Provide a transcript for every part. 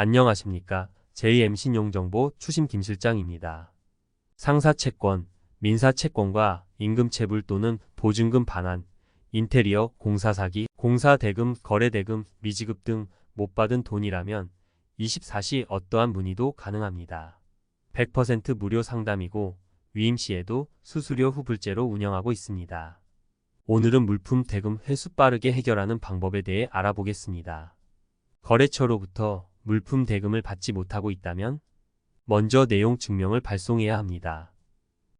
안녕하십니까. JM신용정보 추심 김실장입니다. 상사채권, 민사채권과 임금체불 또는 보증금 반환, 인테리어, 공사사기, 공사대금, 거래대금, 미지급 등 못 받은 돈이라면 24시 어떠한 문의도 가능합니다. 100% 무료 상담이고 위임 시에도 수수료 후불제로 운영하고 있습니다. 오늘은 물품 대금 회수 빠르게 해결하는 방법에 대해 알아보겠습니다. 거래처로부터 물품 대금을 받지 못하고 있다면 먼저 내용 증명을 발송해야 합니다.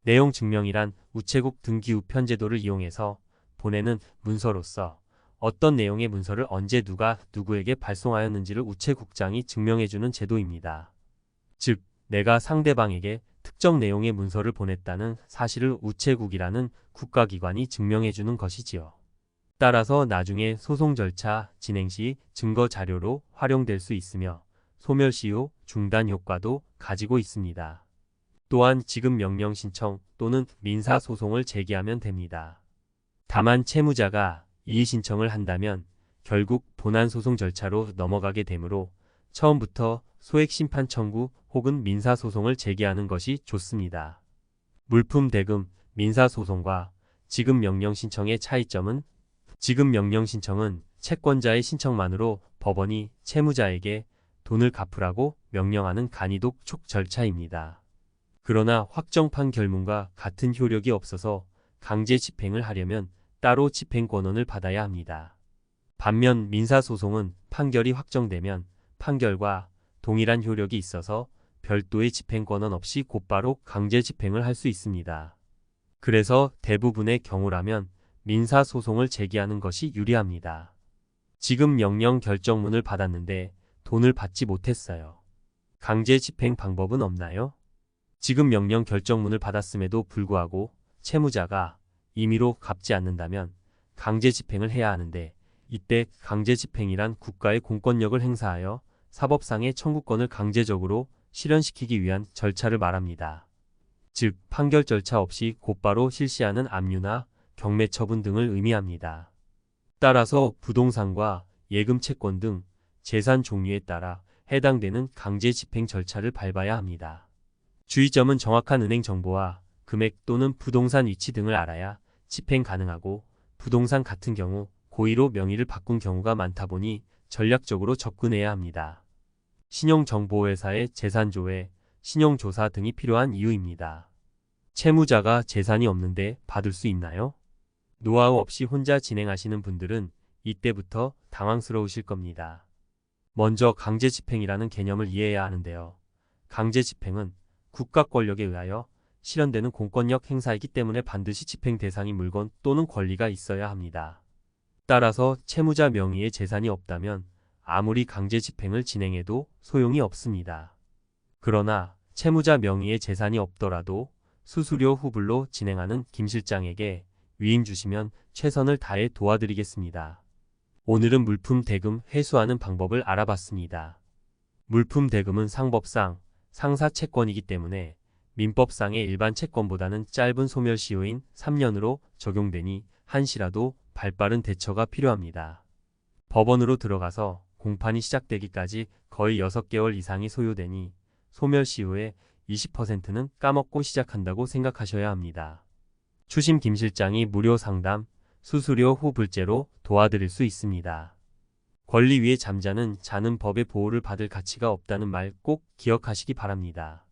내용 증명이란 우체국 등기 우편 제도를 이용해서 보내는 문서로서 어떤 내용의 문서를 언제 누가 누구에게 발송하였는지를 우체국장이 증명해주는 제도입니다. 즉, 내가 상대방에게 특정 내용의 문서를 보냈다는 사실을 우체국이라는 국가기관이 증명해주는 것이지요. 따라서 나중에 소송 절차 진행 시 증거 자료로 활용될 수 있으며 소멸시 후 중단 효과도 가지고 있습니다. 또한 지급 명령 신청 또는 민사 소송을 제기하면 됩니다. 다만 채무자가 이의 신청을 한다면 결국 본안 소송 절차로 넘어가게 되므로 처음부터 소액 심판 청구 혹은 민사 소송을 제기하는 것이 좋습니다. 물품 대금 민사 소송과 지급 명령 신청의 차이점은 지급 명령 신청은 채권자의 신청만으로 법원이 채무자에게 돈을 갚으라고 명령하는 간이독 촉 절차입니다. 그러나 확정판 결문과 같은 효력이 없어서 강제 집행을 하려면 따로 집행 권한을 받아야 합니다. 반면 민사소송은 판결이 확정되면 판결과 동일한 효력이 있어서 별도의 집행 권한 없이 곧바로 강제 집행을 할 수 있습니다. 그래서 대부분의 경우라면 민사소송을 제기하는 것이 유리합니다. 지금 명령 결정문을 받았는데 돈을 받지 못했어요. 강제 집행 방법은 없나요? 지금 명령 결정문을 받았음에도 불구하고 채무자가 임의로 갚지 않는다면 강제 집행을 해야 하는데 이때 강제 집행이란 국가의 공권력을 행사하여 사법상의 청구권을 강제적으로 실현시키기 위한 절차를 말합니다. 즉 판결 절차 없이 곧바로 실시하는 압류나 경매 처분 등을 의미합니다. 따라서 부동산과 예금 채권 등 재산 종류에 따라 해당되는 강제 집행 절차를 밟아야 합니다. 주의점은 정확한 은행 정보와 금액 또는 부동산 위치 등을 알아야 집행 가능하고 부동산 같은 경우 고의로 명의를 바꾼 경우가 많다 보니 전략적으로 접근해야 합니다. 신용정보회사의 재산조회, 신용조사 등이 필요한 이유입니다. 채무자가 재산이 없는데 받을 수 있나요? 노하우 없이 혼자 진행하시는 분들은 이때부터 당황스러우실 겁니다. 먼저 강제집행이라는 개념을 이해해야 하는데요. 강제집행은 국가 권력에 의하여 실현되는 공권력 행사이기 때문에 반드시 집행 대상인 물건 또는 권리가 있어야 합니다. 따라서 채무자 명의의 재산이 없다면 아무리 강제 집행을 진행해도 소용이 없습니다. 그러나 채무자 명의의 재산이 없더라도 수수료 후불로 진행하는 김 실장에게 위임 주시면 최선을 다해 도와드리겠습니다. 오늘은 물품 대금 회수하는 방법을 알아봤습니다. 물품 대금은 상법상 상사 채권이기 때문에 민법상의 일반 채권보다는 짧은 소멸시효인 3년으로 적용되니 한시라도 발빠른 대처가 필요합니다. 법원으로 들어가서 공판이 시작되기까지 거의 6개월 이상이 소요되니 소멸시효의 20%는 까먹고 시작한다고 생각하셔야 합니다. 추심 김 실장이 무료 상담, 수수료 후 불제로 도와드릴 수 있습니다. 권리 위에 잠자는 자는 법의 보호를 받을 가치가 없다는 말 꼭 기억하시기 바랍니다.